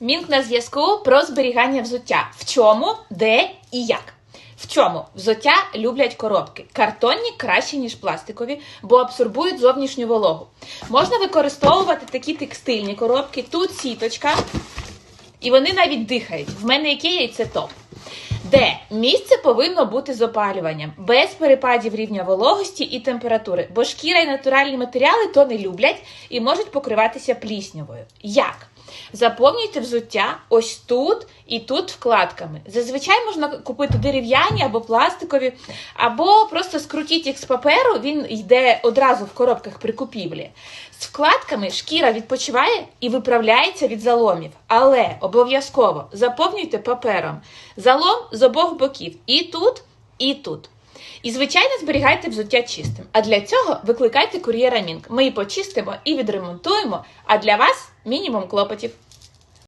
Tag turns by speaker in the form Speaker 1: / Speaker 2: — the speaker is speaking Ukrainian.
Speaker 1: Мінк на зв'язку про зберігання взуття. В чому, де і як. В чому взуття люблять коробки. Картонні краще, ніж пластикові, бо абсорбують зовнішню вологу. Можна використовувати такі текстильні коробки. Тут сіточка, і вони навіть дихають. В мене Ікея і це топ. Де місце повинно бути з опалюванням, без перепадів рівня вологості і температури, бо шкіра і натуральні матеріали то не люблять і можуть покриватися пліснявою. Як? Заповнюйте взуття ось тут і тут вкладками. Зазвичай можна купити дерев'яні або пластикові, або просто скрутіть їх з паперу, він йде одразу в коробках при купівлі. З вкладками шкіра відпочиває і виправляється від заломів. Але обов'язково заповнюйте папером залом з обох боків і тут, і тут. І, звичайно, зберігайте взуття чистим. А для цього викликайте кур'єра Мінк. Ми і почистимо і відремонтуємо, а для вас мінімум клопотів.